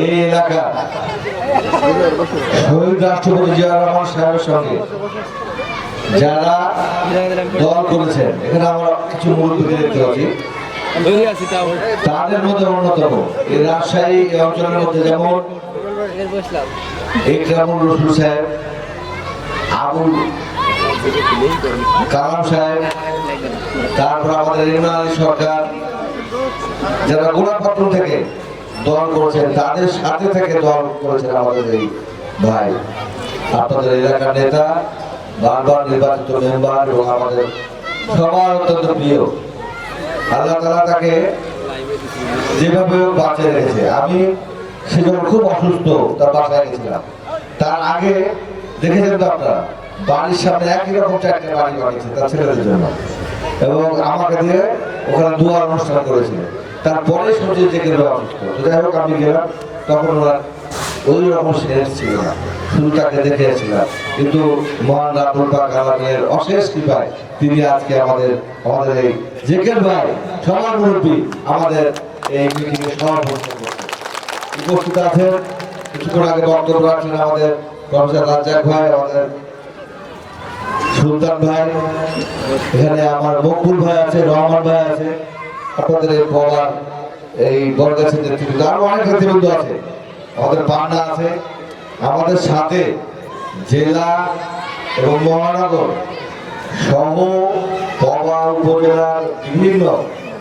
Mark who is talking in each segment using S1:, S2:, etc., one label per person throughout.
S1: এই এলাকা সাহেবের সঙ্গে যারা করেছেন, এখানে কিছু দেখতে তাদের মধ্যে অন্যতম, এই রাজশাহী অঞ্চলের মধ্যে যেমন ইকরামুল রসুল সাহেব, আবুল কালাম সাহেব, তারপর আমাদের সরকার যারা গোলাপত্র থেকে দল করেছেন, তাদের সাথে থেকে দল করেছেন আমাদের এই ভাই। আপনাদের এলাকার নেতা, বারবার নির্বাচিত মেম্বার এবং আমাদের সবার অত্যন্ত প্রিয়। আল্লাহ তালা তাকে যেভাবে বাঁচিয়ে রেখেছে, আমি সে যখন খুব অসুস্থ তার বাসায় গেছিলাম তার আগে দেখেছেন তো আপনারা, বাড়ির সামনে একই রকম চারটে বাড়ি বানিয়েছে তার ছেলেদের জন্য। এবং আমাকে দিয়ে ওখানে দুয়ার অনুষ্ঠান করেছিল তারপরে অসুস্থ তো যাই হোক, আমি গেলাম, তখন ওরা ওই রকম সেন্স ছিল না। শুধু তাকে কিন্তু মহান রাতুল পাক অশেষ কৃপায় তিনি আজকে আমাদের আমাদের এই জেকের ভাই সবার মুরব্বী, আমাদের এই মিটিংয়ে করছেন উপস্থিত আছেন, কিছুক্ষণ আগে বক্তব্য রাখলেন আমাদের প্রফেসর রাজ্জাক ভাই, আমাদের সুলতান ভাই, এখানে আমার মকবুল ভাই আছে, রহমান ভাই আছে। আপনাদের এই পড়ার এই বরগাছের নেতৃত্ব, আরও অনেক নেতৃবৃন্দ আছে। আমাদের পান্না আছে, আমাদের সাথে জেলা এবং মহানগর সহ পবা উপজেলার বিভিন্ন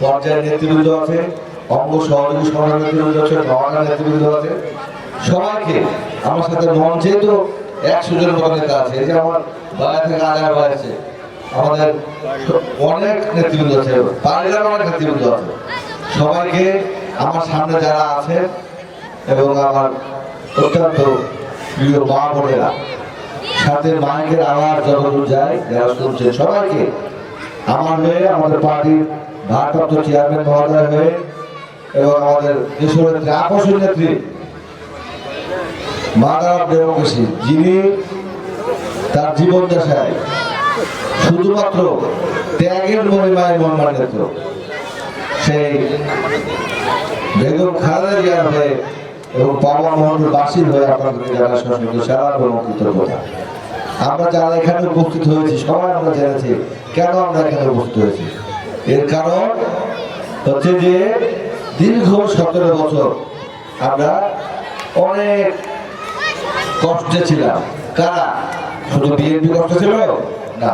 S1: পর্যায়ের নেতৃবৃন্দ আছে, অঙ্গ সহযোগী সমাজের নেতৃবৃন্দ আছে, নওয়াগার নেতৃবৃন্দ আছে। সবাইকে আমার সাথে মঞ্চে তো একশো জন নেতা আছে, এই আমার বাইরে থেকে আগার আছে। আমাদের অনেক নেতৃবৃন্দ আছে পাড়িলার অনেক নেতৃবৃন্দ আছে। সবাইকে আমার সামনে যারা আছে এবং আমার অত্যন্ত প্রিয় মা বোনেরা, সাথে মাইকের আওয়াজ যতদূর যায়, যারা শুনছেন, সবাইকে আমার হয়ে আমাদের পার্টির ভারপ্রাপ্ত চেয়ারম্যান মহোদয় হয়ে এবং আমাদের দেশনেত্রী আকর্ষণ নেত্রী, মাদার ডেমোক্রেসি, যিনি তার জীবন দশায় শুধুমাত্র ত্যাগের মহিমায় মর্মান্বিত সেই বেগম খালেদা জিয়ার হয়ে এবং পাওয়া মহল বাসীর হয়ে আপনাদের জানা সঙ্গে সারা আমরা যারা এখানে উপস্থিত হয়েছি, সবাই আমরা জেনেছি কেন আমরা এখানে উপস্থিত হয়েছি। এর কারণ হচ্ছে যে দীর্ঘ সতেরো বছর আমরা অনেক কষ্টে ছিলাম। কারা? শুধু বিএনপি কষ্ট ছিল? না।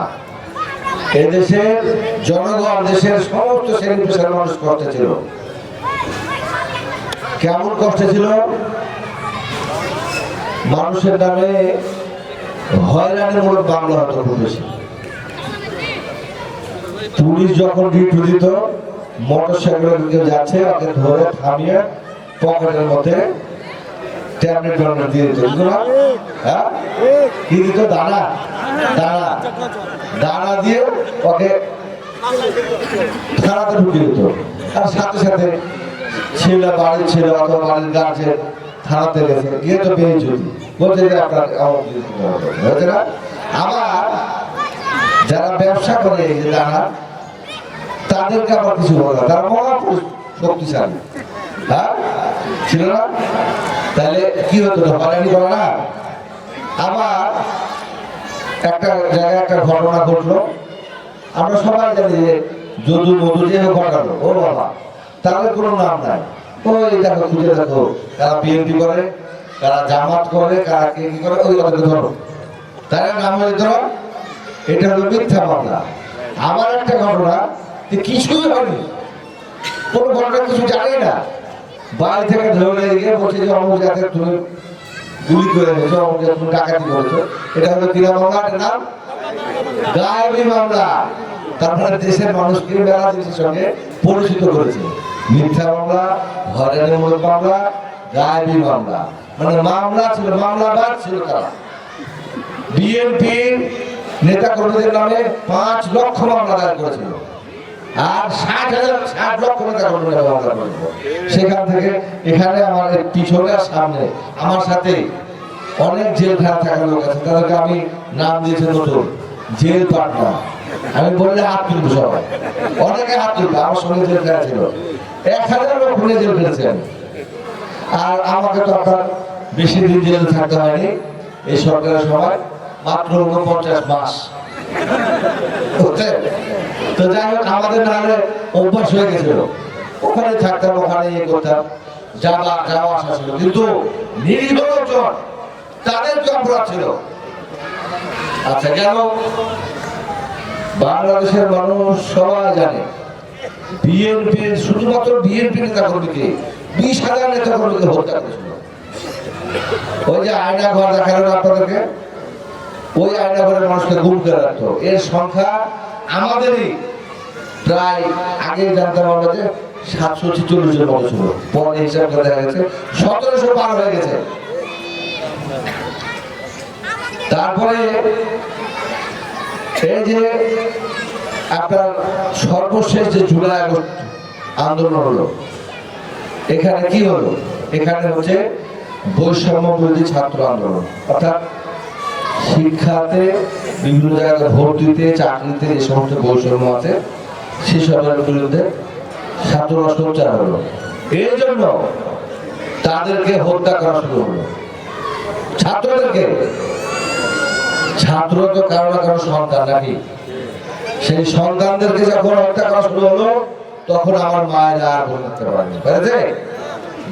S1: এদেশের জনগণ দেশের সমস্ত শ্রেণি পেশার মানুষ কষ্টে ছিল। কেমন কষ্টে ছিল? মানুষের নামে হয়রানিমূলক মামলা হতো বেশি। পুলিশ যখন ডিউটি দিত মোটর সাইকেলের দিকে যাচ্ছে ওকে ধরে থামিয়ে পকেটের মধ্যে ট্যাবলেট বানানো দিয়ে দিত বুঝলো না? হ্যাঁ? কি দিত? দানা। দানা। দানা দিয়ে ওকে থানাতে ঢুকিয়ে দিত। আর সাথে সাথে ছেলে বাড়ির ছেলে অথবা বাড়ির গার্জেন থানাতে গেছে গিয়ে তো যে, আপনার না। আবার যারা ব্যবসা করে এই যে দানা, তাদেরকে আবার কিছু বলে তারা শক্তিশালী। হ্যাঁ? ছিল না? তাহলে কি হতো? হয়রানি করে না? আবার একটা জায়গায় একটা ঘটনা ঘটলো। আমরা সবাই জানি যে যদু মধু যে ঘটালো ও বাবা তাদের কোনো নাম নাই। ওই দেখো, খুঁজে দেখো, কারা বিএনপি করে, কারা জামাত করে, কারা কে কি করে, ওই ওদেরকে ধরো। তারা নাম হয়ে ধরো, এটা হলো মিথ্যা মামলা। আমার একটা ঘটনা কিছুই হয়নি। কোনো ঘটনা কিছু জানি না। বাড়ি থেকে ধরে নিয়ে গিয়ে বলছে যে, অমুক জাতের তুমি গুলি করে এনেছো, অমুক জাতের তুমি ডাকাতি করেছ। এটা হলো কিনা মামলা এটার নাম। গায়েবী মামলা। তারপরে দেশের মানুষকে মেলা জিনিসের সঙ্গে পরিচিত করেছে। মিথ্যা মামলা, হয়রানিমূলক মামলা, গায়েবী মামলা। মানে মামলা ছিল মামলাবাদ ছিল তারা। বিএনপি নেতা কর্মীদের নামে পাঁচ লক্ষ মামলা দায়ের করেছিল। আর ষাট হাজার, ষাট লক্ষ করেছিল সেখান থেকে এখানে এই পিছনে আর সামনে আমার সাথে অনেক জেলখানা থাকা লোক আছে, তাদেরকে আমি নাম দিয়েছি নতুন জেল পাটনা আমি বললে হাত তুলবো সবাই। অনেকে হাত তুলবে, আমার সঙ্গে জেল খেলা ছিল। এক হাজার লোক খুলে জেল খেলেছে আর আমাকে তো আপনার বেশি দিন জেলে থাকতে হয়নি। এই সরকারের সময় মাত্র উনপঞ্চাশ মাস? তো যাই হোক, আমাদের নাহলে অভ্যাস হয়ে গেছিল। ওখানে থাকতাম, ওখানে ইয়ে করতাম, যাওয়া যাওয়া আসা ছিল। কিন্তু নিরীহ লোকজন, তাদের কি অপরাধ ছিল। আচ্ছা কেন? বাংলাদেশের মানুষ সবাই জানে বিএনপি শুধুমাত্র বিএনপি নেতা কর্মীকে বিশ হাজার নেতা কর্মীকে হত্যা করেছিল। ওই যে আয়না ঘর দেখাল আপনাদেরকে? ওই আয়না ঘরের মানুষকে গুম করে রাখতো এর সংখ্যা আমাদেরই। প্রায় আগে জানতাম আমরা যে সাতশো ছিচল্লিশের মতো ছিল পরে হিসাব দেখা গেছে সতেরোশো পার হয়ে গেছে। তারপরে এই যে আপনার সর্বশেষ যে জুলাই আগস্ট আন্দোলন হলো, এখানে কি হলো? এখানে হচ্ছে বৈষম্য বিরোধী ছাত্র আন্দোলন। অর্থাৎ শিক্ষাতে বিভিন্ন জায়গায় ভোট দিতে চাকরিতে যে সমস্ত বৈষম্য আছে। সেসবের বিরুদ্ধে ছাত্ররা সোচ্চার হলো এই জন্য তাদেরকে হত্যা করা শুরু হলো ছাত্রদেরকে? ছাত্র তো কারও না সন্তান নাকি? সেই সন্তানদেরকে যখন হত্যা করা শুরু হলো, তখন আমার মায়েরা আর বসে থাকতে পারেনি পেরেছে?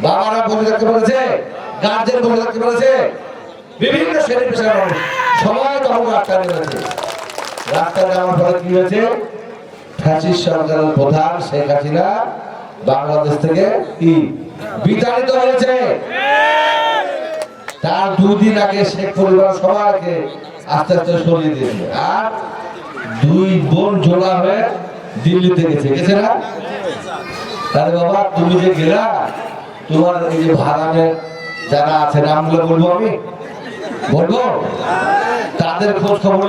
S1: বাবারা বসে থাকতে পেরেছে? গার্জেন বসে থাকতে পেরেছে? বিভিন্ন শ্রেণি পেশার সবাই তখন রাস্তায় নেমেছে। রাস্তায় নামার ফলে কি হয়েছে? ফ্যাসিস্ট সরকারের প্রধান শেখ হাসিনা বাংলাদেশ থেকে কি? বিতাড়িত হয়েছে। তার দুদিন আগে শেখ পরিবার সবাইকে আস্তে আস্তে সরিয়ে দিয়েছে। আর দুই বোন জোড়া হয়ে দিল্লিতে গেছে। গেছে না? তাহলে বাবা, তুমি যে গেলা, তোমার এই যে ভাড়ানের যারা আছে, নামগুলো বলব আমি? বলব? তাদের খোঁজ খবর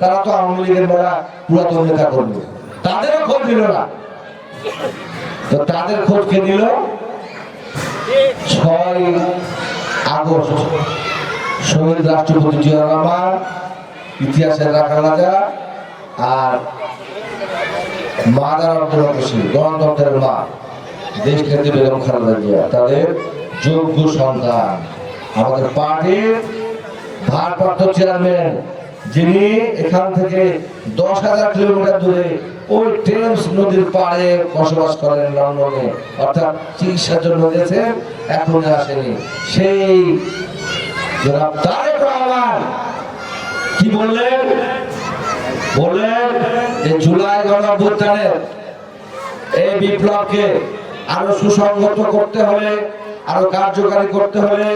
S1: তারা তো আওয়ামী লীগের বেলা পুরাতন নেতা করবে তাদেরও খোঁজ নিল না। তো তাদের খোঁজ কে নিল ছয় আগস্ট। শহীদ রাষ্ট্রপতি জিয়া রহমান, ইতিহাসের রাখা রাজা আর মাদার অন্তর্গতশীল গণতন্ত্রের মা, দেশ নেত্রী বেগম খালেদা জিয়া। তাদের যোগ্য সন্তান। আমাদের পার্টির ভারপ্রাপ্ত চেয়ারম্যান, যিনি এখান থেকে দশ হাজার কিলোমিটার দূরে ওই টেমস নদীর পাড়ে বসবাস করেন লন্ডনে। অর্থাৎ চিকিৎসার জন্য এখনও আসেনি। সেই কি বললেন? বললেন যে জুলাই গণঅভ্যুত্থানের এই বিপ্লবকে আরও সুসংগত করতে হলে, আরও কার্যকারী করতে হলে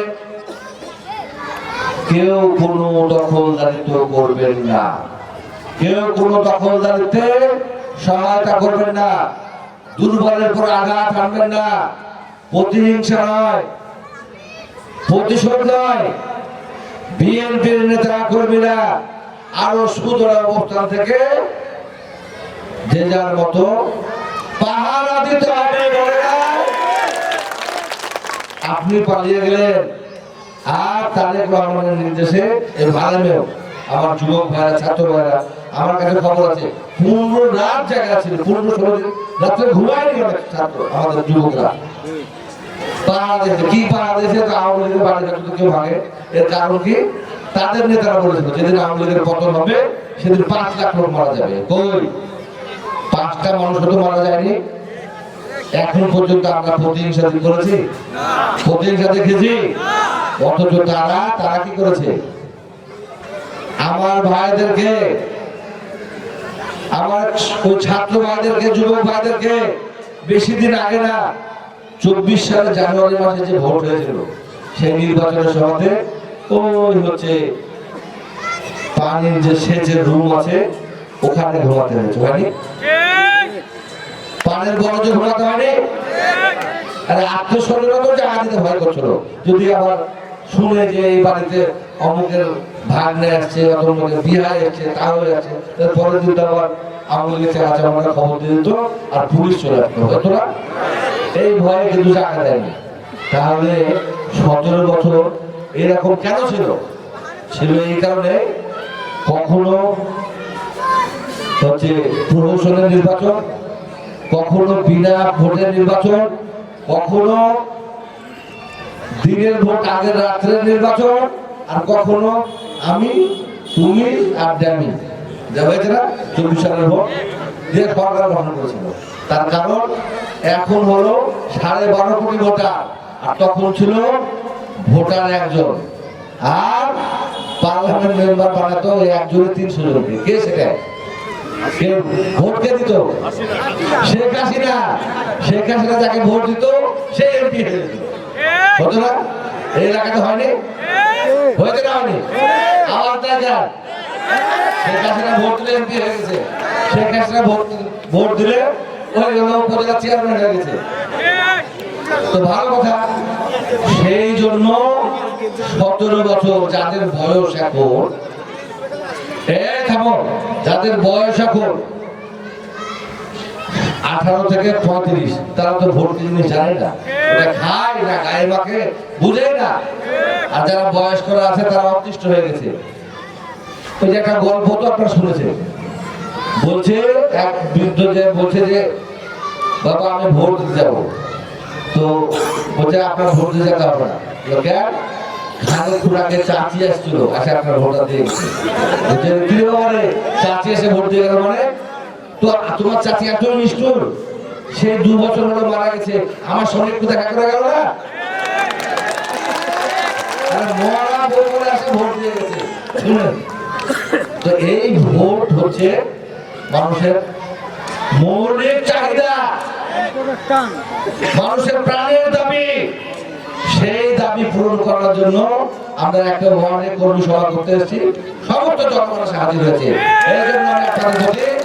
S1: কেউ কোনো দখলদারিত্ব করবেন না। কেউ কোনো দখলদারিত্বে সহায়তা করবেন না। দুর্বলের পর আঘাত আনবেন না। প্রতিহিংসা নয়। প্রতিশোধ নয়। বিএনপির নেতা কর্মীরা আরও সুদূর অবস্থান থেকে যে যার মতো পাহারা দিতে হবে আপনি পালিয়ে গেলেন। আর তারেক রহমানের নির্দেশে এই ভালেমেও আমার যুবক ভাইরা, ছাত্র ভাইরা আমার কাছে খবর আছে। পনেরো রাত জায়গা রাত্রে ঘুমায়নি ছাত্র, আমাদের যুবকরা। কি এর কারণ কি? তাদের যেদিন হবে, সেদিন পাঁচ মারা যাবে। পাঁচটা মারা যায়নি। এখন পর্যন্ত আমরা করেছি? অথচ তারা তারা কি করেছে? আমার ভাইদেরকে আমার ওই ছাত্র ভাইদেরকে যুবক ভাইদেরকে বেশি দিন আগে না চব্বিশ সালে জানুয়ারি মাসে যে ভোট হয়েছিল, সেই নির্বাচনের সভাতে ওই হচ্ছে পানির যে সেচের রুম আছে, ওখানে ঘুমাতে হয়েছে, হয়নি? পানের বরজে ঘোরাতে হয়নি? আরে আত্মস্বজনরা তো জায়গা দিতে ভয় করছিল। যদি আবার শুনে যে এই বাড়িতে অমুকের আছে আমাকে খবর দিয়ে আর পুলিশ চলে এই ভয়ে দেয়নি তাহলে সতেরো বছর এরকম কেন ছিল? ছিল এই কারণে কখনো হচ্ছে প্রহসনের নির্বাচন, কখনো বিনা ভোটের নির্বাচন, কখনো দিনের ভোট আগের রাত্রের নির্বাচন, আর কখনো আমি, তুমি আর ড্যামি। হয়েছে চব্বিশ সালের ভোট দিয়ে সরকার গঠন করেছিল। তার কারণ এখন হলো সাড়ে বারো কোটি ভোটার। আর তখন ছিল ভোটার একজন। আর পার্লামেন্ট মেম্বার বানাতো একজনে তিনশো জনকে কে সেটা? ভোট কে দিত? শেখ হাসিনা। শেখ হাসিনা যাকে ভোট দিত, সে এমপি হয়ে এই এলাকাতে হয়নি? হয়েছে না হয়নি? আবার দেখেন শেখ হাসিনা ভোট দিলে এমপি হয়ে গেছে। শেখ হাসিনা ভোট ভোট দিলে ওই উপজেলা চেয়ারম্যান হয়ে গেছে। তো ভালো কথা, সেই জন্য সতেরো বছর যাদের বয়স এখন যাদের বয়স এখন আঠারো থেকে পঁয়ত্রিশ। তারা তো ভোট জিনিস জানে না। খায় না, গায়ে মাখে, বুঝে না। আর যারা বয়স্করা আছে, তারা অতিষ্ঠ হয়ে গেছে। ওই যে একটা গল্প তো আপনারা শুনেছেন। বলছে, এক বৃদ্ধ যে বলছে যে, বাবা, আমি ভোট দিতে যাব। তো বলছে, আপনার ভোট দিতে যেতে হবে না। কেন? আগে চাচি আসছিল, আসে আপনার ভোটটা দিয়ে গেছে? চাচি এসে ভোট দিয়ে গেল মানে? তোমার চাচি এত নিষ্ঠুর। সে দু বছর হলো মারা গেছে। আমার সঙ্গে একটু দেখা গেল না? সেই দাবি পূরণ করার জন্য আমরা একটা ওয়ার্ডে কর্মী সভা করতে এসেছি। সমস্ত জনগণ এসে হাজির হয়েছে। এই জন্য আমি আপনাদের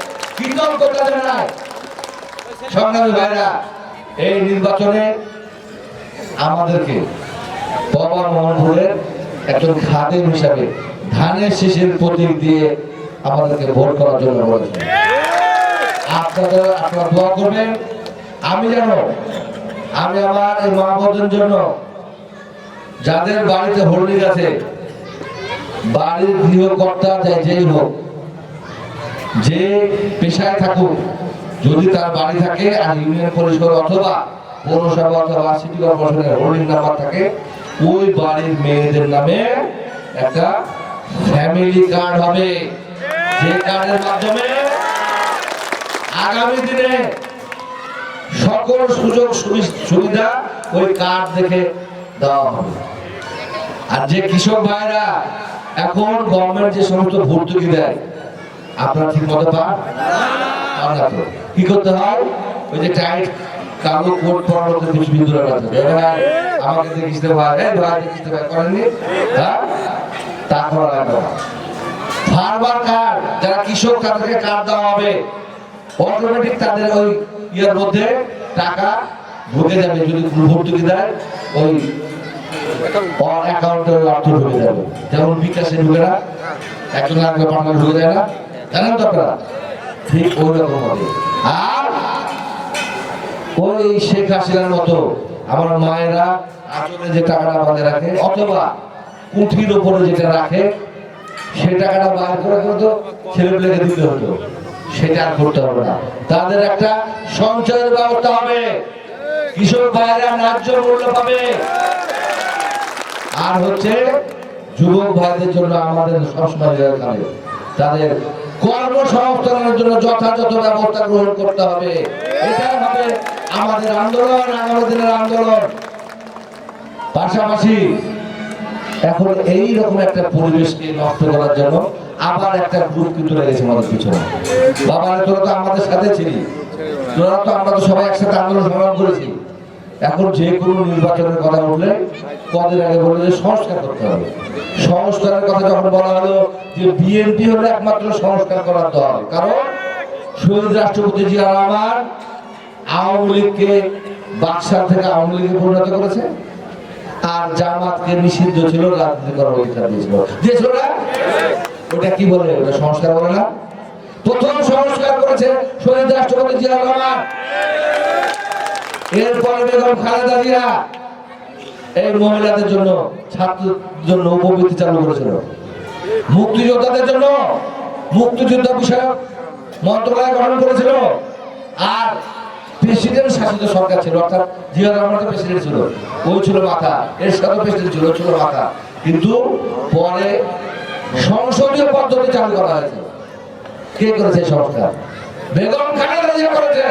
S1: প্রতি কৃতজ্ঞতা জানাই সংগ্রামী ভাইরা, এই নির্বাচনে আমাদেরকে বাবা মোহনপুরের একজন খাদেম হিসাবে ধানের শীষের প্রতীক দিয়ে আমাদেরকে ভোট করার জন্য বলেছেন আপনাদের, আপনারা দোয়া করবেন। আমি যেন, আমি আমার এই মা জন্য যাদের বাড়িতে হোল্ডিং আছে, বাড়ির গৃহকর্তা যাই যেই হোক যে পেশায় থাকুক, যদি তার বাড়ি থাকে আর ইউনিয়ন পরিষদ অথবা পৌরসভা অথবা সিটি কর্পোরেশনের হোল্ডিং নাম্বার থাকে, ওই বাড়ির মেয়েদের নামে একটা ফ্যামিলি কার্ড হবে। যে কার্ডের মাধ্যমে আগামী দিনে সকল সুযোগ সুবি- সুবিধা ওই কার্ড দেখে দেওয়া হবে। আর যে কৃষক ভাইরা এখন গভর্নমেন্ট যে সমস্ত ভর্তুকি দেয় আপনারা ঠিক মতো পান কি করতে হয়? ওই যে টাইট কালো কোট পরা কিছু বিদ্রোহ আছে ভাই, আমাকে দেখিস তো ভাই? দেখিস করেননি? হ্যাঁ? তা করা ফার্মার কার্ড যারা কৃষক, তাদেরকে কার্ড দেওয়া হবে? অটোমেটিক তাদের ওই ইয়ের মধ্যে টাকা ঢুকে যাবে। যদি ভর্তুকি দেয়, ওই অ্যাকাউন্টে অর্থ ঢুকে যাবে। যেমন বিকাশে ঢুকে না একজন ঢুকে যায় না। জানেন তো হবে। আর ওই শেখ হাসিনার মতো আমার মায়েরা যে টাকাটা বাঁধে রাখে, অথবা কুঠির যেটা রাখে, সে টাকাটা বার করে কিন্তু ছেলেপেলেকে দিতে হতো। সেটা আর করতে হবে না। তাদের একটা সঞ্চয়ের ব্যবস্থা হবে। কৃষক ভাইয়েরা ন্যায্য মূল্য পাবে। আর হচ্ছে যুবক ভাইদের জন্য আমাদের সবসময় তাদের কর্মসংস্থানের জন্য যথাযথ ব্যবস্থা গ্রহণ করতে হবে। এটাই হবে আমাদের আন্দোলন, আগামী দিনের আন্দোলন। পাশাপাশি এখন এই রকম একটা পরিবেশকে নষ্ট করার জন্য আবার একটা গ্রুপ কিন্তু লেগেছে আমাদের পিছনে। তোরা তো আমাদের সাথে ছিলি। তোরা তো আমরা তো সবাই একসাথে আন্দোলন সংগ্রাম করেছি। এখন যে কোনো নির্বাচনের কথা উঠলে কদিন আগে বলে যে সংস্কার করতে হবে। সংস্কারের কথা যখন বলা হলো যে বিএনপি হলো একমাত্র সংস্কার করার দল। কারণ শহীদ রাষ্ট্রপতি জিয়া রহমান আওয়ামী লীগকে বাক্সার থেকে আওয়ামী লীগে পরিণত করেছে। আর জামাতকে নিষিদ্ধ ছিল, রাজনীতি করার অধিকার দিয়েছিল। দিয়েছিল না? ওটা কি বলে? ওটা সংস্কার বলে না? প্রথম সংস্কার করেছে শহীদ রাষ্ট্রপতি জিয়া রহমান। এরপরে বেগম খালেদা জিয়া। এই মহিলাদের জন্য, ছাত্রদের জন্য উপবৃত্তি চালু করেছিল। মুক্তিযোদ্ধাদের জন্য মুক্তিযুদ্ধ বিষয়ক মন্ত্রণালয় গঠন করেছিল। আর প্রেসিডেন্ট শাসিত সরকার ছিল, অর্থাৎ জিয়া রহমান প্রেসিডেন্ট ছিল। ওই ছিল মাথা এর সাথে প্রেসিডেন্ট ছিল ছিল মাথা। কিন্তু পরে সংসদীয় পদ্ধতি চালু করা হয়েছে। কে করেছে সংস্কার? বেগম খালেদা জিয়া করেছে।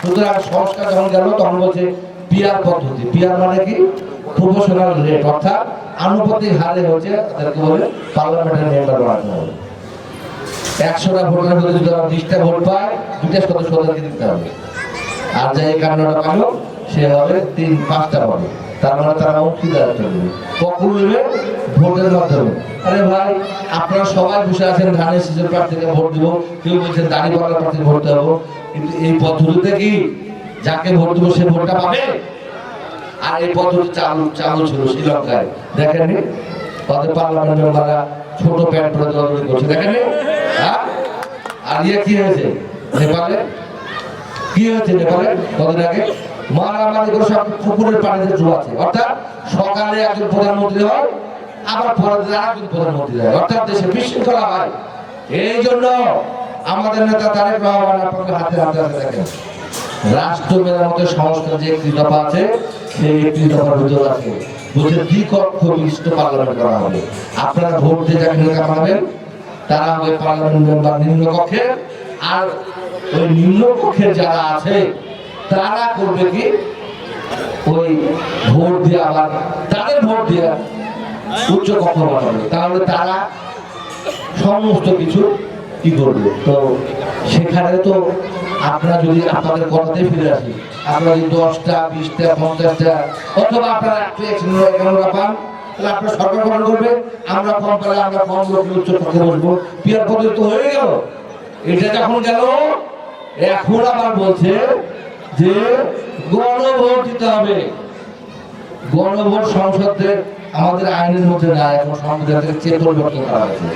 S1: সুতরাং সংস্কার যখন গেল, তখন বলছে পিয়ার পদ্ধতি। পিয়ার মানে কি? প্রফেশনাল রেট অর্থাৎ আনুপাতিক হারে হচ্ছে তাদেরকে বলে পার্লামেন্টের মেম্বার বানাতে হবে। একশোটা ভোটের মধ্যে যদি ওরা বিশটা ভোট পায়, দুইটা সদস্যদেরকে দিতে হবে। আর যে একান্নটা পালো সে হবে তিন, পাঁচটা পাবে তার মানে তারা অংশীদার চলবে কখন নেবে, ভোটের মাধ্যমে। আরে ভাই, আপনারা সবাই বসে আছেন, ধানের শিশুর প্রার্থীকে ভোট দিব। কেউ বলছেন দাঁড়িয়ে পাল্লা প্রার্থী ভোট দেবো। কিন্তু এই পদ্ধতিতে কি যাকে ভোট দেবো সে ভোটটা পাবে? আর এই পদ্ধতি চালু চালু ছিল শ্রীলঙ্কায়। দেখেননি তাদের পার্লামেন্ট মেম্বাররা ছোট প্যান্ট পরে করছে। দেখেননি হ্যাঁ? আর ইয়ে কি হয়েছে? নেপালে? কি হয়েছে নেপালে? আগে? মারামারি করে সব পুকুরের পানিতে ডুবাচ্ছে। অর্থাৎ সকালে একজন প্রধানমন্ত্রী হয়, আবার পরের দিন আরেকজন প্রধানমন্ত্রী হয়। অর্থাৎ দেশে বিশৃঙ্খলা হয়। এই জন্য আমাদের নেতা তারেক রহমান আপনাকে হাতে হাতে হাতে দেখেন। রাষ্ট্র মেরামতের সংস্কার যে একটি দফা আছে, সেই একটি দফার ভিতরে আছে। বলছে, দ্বিকক্ষ বিশিষ্ট পার্লামেন্ট করা হবে। আপনারা ভোট দিয়ে যাকে নেতা বানাবেন তারা হবে পার্লামেন্ট মেম্বার নিম্ন কক্ষে আর ওই নিম্ন কক্ষের যারা আছে, তারা করবে কি? ওই ভোট দিয়ে আবার তাদের ভোট দিয়ে উচ্চ কক্ষ বানাবে। তাহলে তারা সমস্ত কিছু কি করবে? তো সেখানে তো আপনারা যদি আপনাদের কথাতে ফিরে আসি আপনারা যদি দশটা, বিশটা, পঞ্চাশটা, অথবা আপনারা পান আমরা তো হয়ে এটা এখন বলছে যে গণভোট দিতে হবে। গণভোট সংসদে আমাদের আইনের মধ্যে না এখন সংবিধানের চেয়ে পরিবর্তন করা হয়েছে।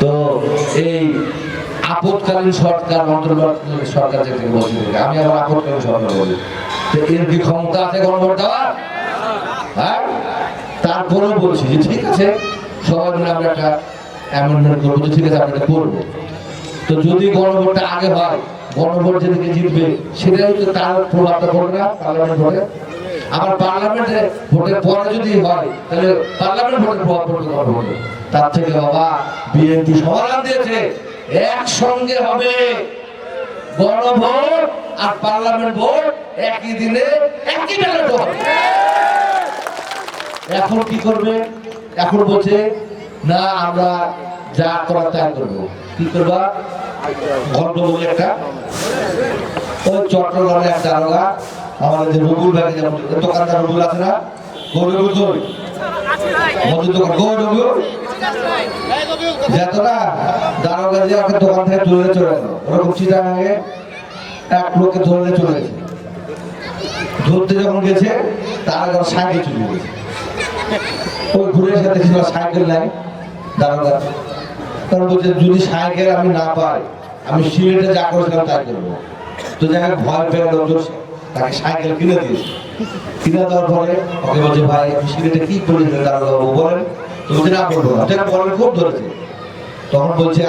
S1: তো এই আপতকালীন সরকার অন্তর্বর্তীকালীন সরকার যেটাকে বলছি আমি আবার আপতকালীন সরকার বলি তো এর কি ক্ষমতা আছে গণভোট দেওয়ার? হ্যাঁ? তারপরেও বলছি যে ঠিক আছে, সবাই মিলে আমরা একটা অ্যামেন্ডমেন্ট করব। ঠিক আছে, আমরা এটা করব। তো যদি গণভোটটা আগে হয়, গণভোট যেদিকে জিতবে সেটাই তো তার প্রভাবটা পড়বে না, পার্লামেন্ট ভোটে। আবার পার্লামেন্টে ভোটের পরে যদি হয়, তাহলে পার্লামেন্ট ভোটের প্রভাব পড়বে গণভোটে। তার থেকে বাবা, বিএনপি সমাধান দিয়েছে। একসঙ্গে হবে। বড় গণভোট আর পার্লামেন্ট ভোট একই দিনে একই ব্যালট হবে। এখন কি করবে? এখন বলছে, না, আমরা যা করার তাই করব। কি করবা? গন্ডগোল একটা। ওই চট্টগ্রামে এক দারোগা, আমাদের রবুল যেমন দোকানদার রবুল আছে না? চিটাগাঙে এক লোককে ধরে চলে গেছে। ধরতে যখন গেছে, তার আগে ওই বলছে, যদি সাইকেল আমি না পাই, আমি সিলেটে যা করেছিলাম তাই করব। তো যাই ভয় পেয়ে লোকজন, তাকে সাইকেল কিনে দিয়েছে। কিনে দেওয়ার পরে বলছে, ভাই সিগারেটে কি করে বাবু বলেন। বলছে, না, বলব খুব ধরেছে। তখন বলছে